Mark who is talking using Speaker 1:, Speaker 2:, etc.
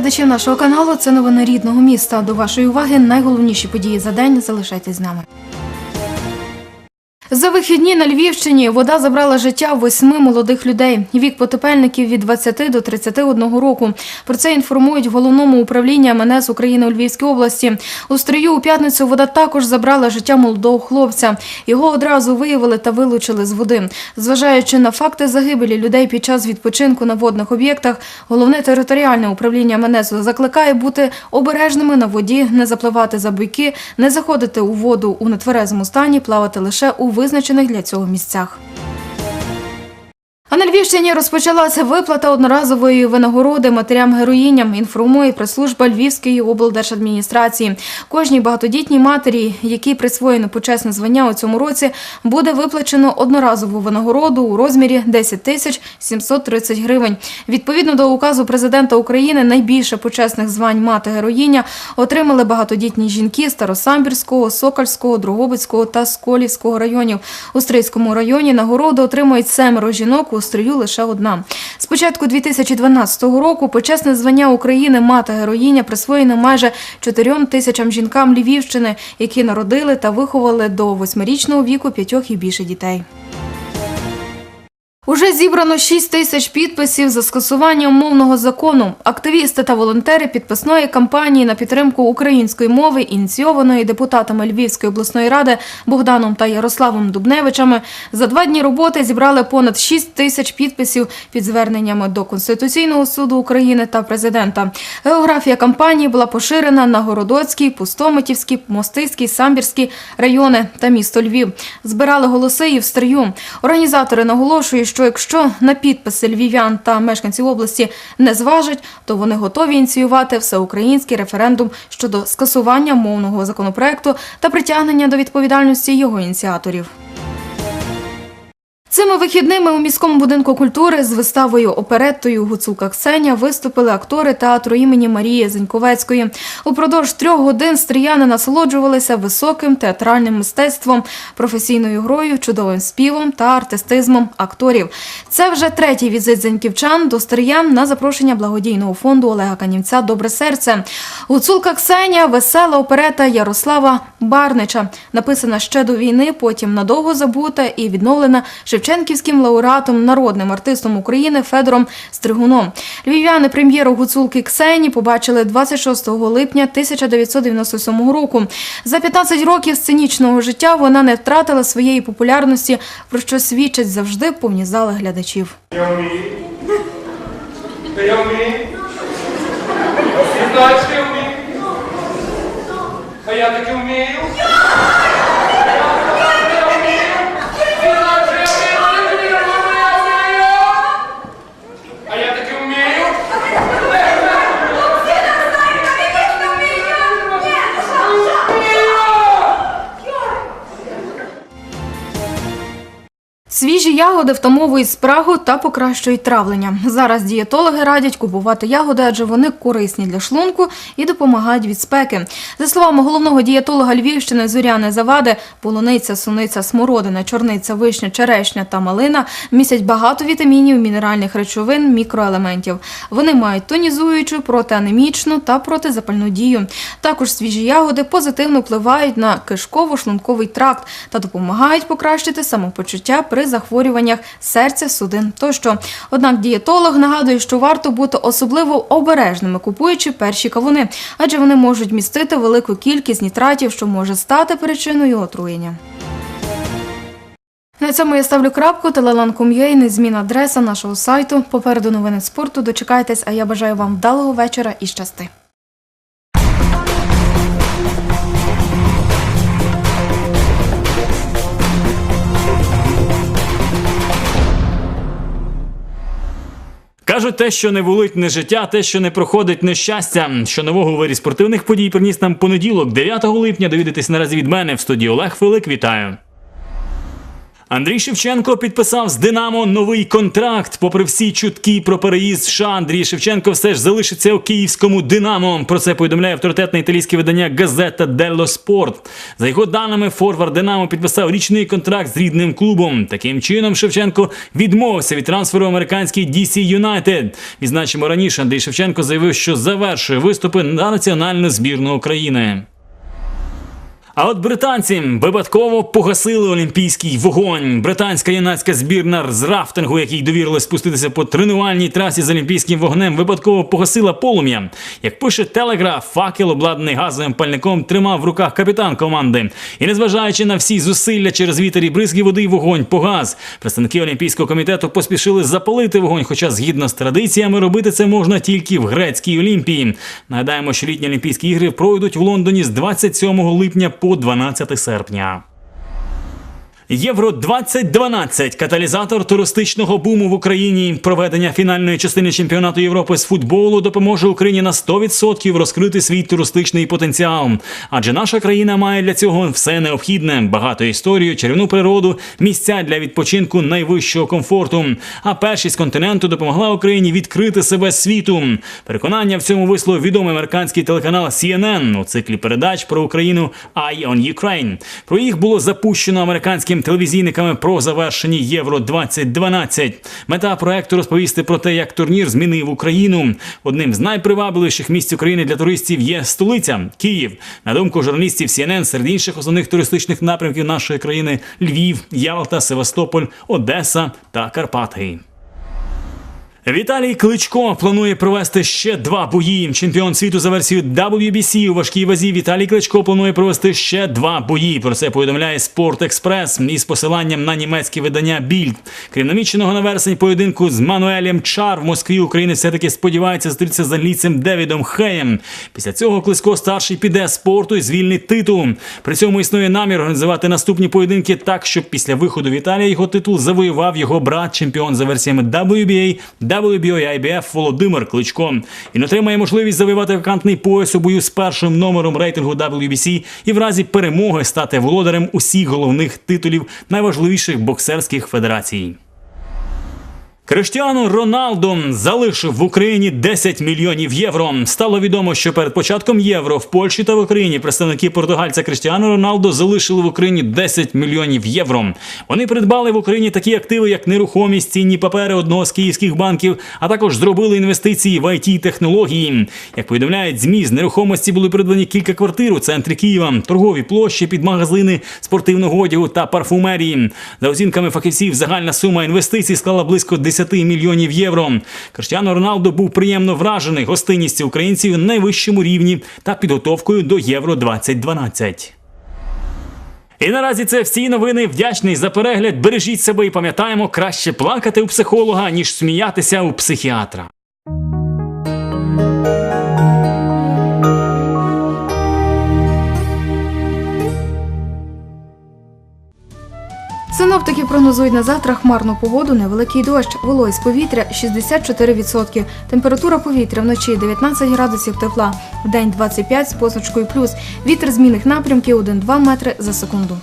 Speaker 1: глядачів нашого каналу. Це новини рідного міста. До вашої уваги найголовніші події за день. Залишайтесь з нами. За вихідні на Львівщині вода забрала життя восьми молодих людей. Вік потепельників від 20 до 31 року. Про це інформують в головному управлінні МНС України у Львівській області. У стрию у п'ятницю вода також забрала життя молодого хлопця. Його одразу виявили та вилучили з води. Зважаючи на факти загибелі людей під час відпочинку на водних об'єктах, головне територіальне управління МНС закликає бути обережними на воді, не запливати за буйки, не заходити у воду у нетверезому стані, плавати лише у визначених для цього місцях. Львівщині розпочалася виплата одноразової винагороди матерям-героїням, інформує прес-служба Львівської облдержадміністрації. Кожній багатодітній матері, якій присвоєно почесне звання у цьому році, буде виплачено одноразову винагороду у розмірі 10 тисяч 730 гривень. Відповідно до указу президента України, найбільше почесних звань мати-героїня отримали багатодітні жінки Старосамбірського, Сокальського, Дрогобицького та Сколівського районів. У Стрийському районі нагороду отримують семеро жінок, у Стрию лише одна. З початку 2012 року почесне звання України мати-героїня присвоєно майже 4 тисячам жінкам Львівщини, які народили та виховали до восьмирічного віку п'ятьох і більше дітей. Уже зібрано 6 тисяч підписів за скасування умовного закону. Активісти та волонтери підписної кампанії на підтримку української мови, ініційованої депутатами Львівської обласної ради Богданом та Ярославом Дубневичами, за два дні роботи зібрали понад 6 тисяч підписів під зверненнями до Конституційного суду України та президента. Географія кампанії була поширена на Городоцький, Пустомитівський, Мостиський, Самбірський райони та місто Львів. Збирали голоси і в стрию. Організатори наголошують, що якщо на підписи львів'ян та мешканців області не зважать, то вони готові ініціювати всеукраїнський референдум щодо скасування мовного законопроекту та притягнення до відповідальності його ініціаторів. Цими вихідними у міському будинку культури з виставою опереттою Гуцулка Ксеня виступили актори театру імені Марії Зеньковецької. Упродовж трьох годин стріяни насолоджувалися високим театральним мистецтвом, професійною грою, чудовим співом та артистизмом акторів. Це вже третій візит зеньківчан до стріян на запрошення благодійного фонду Олега Канівця Добре серце. Гуцулка Ксеня весела оперета Ярослава Барнича, написана ще до війни, потім надовго забута і відновлена Шевченківським лауреатом, народним артистом України Федором Стригуном. Львів'яни прем'єру гуцулки Ксені побачили 26 липня 1997 року. За 15 років сценічного життя вона не втратила своєї популярності, про що свідчать завжди повні зали глядачів.
Speaker 2: Я вмію. Я вмію. Всі знають, що я вмію. А я таки вмію.
Speaker 1: Свіжі ягоди втамовують спрагу та покращують травлення. Зараз дієтологи радять купувати ягоди, адже вони корисні для шлунку і допомагають від спеки. За словами головного дієтолога Львівщини Зоряни Завади, полуниця, суниця, смородина, чорниця, вишня, черешня та малина містять багато вітамінів, мінеральних речовин, мікроелементів. Вони мають тонізуючу, протианемічну та протизапальну дію. Також свіжі ягоди позитивно впливають на кишково-шлунковий тракт та допомагають покращити самопочуття при захворюваннях серця, судин тощо. Однак дієтолог нагадує, що варто бути особливо обережними, купуючи перші кавуни, адже вони можуть містити велику кількість нітратів, що може стати причиною отруєння. На цьому я ставлю крапку. Телелан.com.ua, незмінна адреса нашого сайту. Попереду новини спорту. Дочекайтесь, а я бажаю вам вдалого вечора і щасти.
Speaker 3: Кажуть, те, що не волить не життя, те, що не проходить нещастя. Що нового вирі спортивних подій приніс нам понеділок, 9 липня. Довідайтесь наразі від мене в студії Олег Филик. Вітаю. Андрій Шевченко підписав з Динамо новий контракт. Попри всі чутки про переїзд США, Андрій Шевченко все ж залишиться у київському Динамо. Про це повідомляє авторитетне італійське видання Газета Делло Спорт. За його даними, форвард Динамо підписав річний контракт з рідним клубом. Таким чином, Шевченко відмовився від трансферу в американський DC United. Відзначимо раніше, Андрій Шевченко заявив, що завершує виступи на національну збірну України. А от британці випадково погасили олімпійський вогонь. Британська юнацька збірна з рафтингу, якій довірили спуститися по тренувальній трасі з олімпійським вогнем, випадково погасила полум'я. Як пише Телеграф, факел, обладнаний газовим пальником, тримав в руках капітан команди. І незважаючи на всі зусилля через вітер і бризки води, вогонь погас. Представники Олімпійського комітету поспішили запалити вогонь, хоча згідно з традиціями робити це можна тільки в грецькій Олімпії. Нагадаємо, що літні Олімпійські ігри пройдуть в Лондоні з 27 липня по 12 серпня. Євро 2012 каталізатор туристичного буму в Україні. Проведення фінальної частини чемпіонату Європи з футболу допоможе Україні на 100% розкрити свій туристичний потенціал. Адже наша країна має для цього все необхідне: багату історію, чарівну природу, місця для відпочинку найвищого комфорту. А першість континенту допомогла Україні відкрити себе світу. Переконання в цьому висловив відомий американський телеканал CNN у циклі передач про Україну Eye on Ukraine. Про їх було запущено американським телевізійниками про завершені Євро 2012. Мета проекту розповісти про те, як турнір змінив Україну. Одним з найпривабливіших місць України для туристів є столиця Київ. На думку журналістів CNN, серед інших основних туристичних напрямків нашої країни Львів, Ялта, Севастополь, Одеса та Карпати. Віталій Кличко планує провести ще два бої. Чемпіон світу за версією WBC у важкій вазі. Віталій Кличко планує провести ще два бої. Про це повідомляє Спорт Експрес із посиланням на німецьке видання Більд. Крім наміченого на вересень поєдинку з Мануелем Чар в Москві Україна все-таки сподівається зустрітися з англійцем Девідом Хеєм. Після цього Кличко старший піде спорту і звільнить титул. При цьому існує намір організувати наступні поєдинки так, щоб після виходу Віталія його титул завоював його брат, чемпіон за версіями WBA, WBO і IBF Володимир Кличко. Він отримає можливість завоювати вакантний пояс у бою з першим номером рейтингу WBC і в разі перемоги стати володарем усіх головних титулів найважливіших боксерських федерацій. Криштіану Роналдо залишив в Україні 10 мільйонів євро. Стало відомо, що перед початком євро в Польщі та в Україні представники португальця Криштіану Роналдо залишили в Україні 10 мільйонів євро. Вони придбали в Україні такі активи, як нерухомість, цінні папери одного з київських банків, а також зробили інвестиції в it технології. Як повідомляють ЗМІ, з нерухомості були придбані кілька квартир у центрі Києва, торгові площі під магазини спортивного одягу та парфумерії. За оцінками фахівців, загальна сума інвестицій склала близько 10 мільйонів євро. Криштіану Роналду був приємно вражений гостинністю українців на найвищому рівні та підготовкою до Євро 2012. І наразі це всі новини. Вдячний за перегляд. Бережіть себе і пам'ятаємо, краще плакати у психолога, ніж сміятися у психіатра.
Speaker 1: Синоптики прогнозують на завтра хмарну погоду, невеликий дощ, вологість повітря 64%, температура повітря вночі 19 градусів тепла, в день 25 з позначкою плюс, вітер змінних напрямків 1-2 метри за секунду.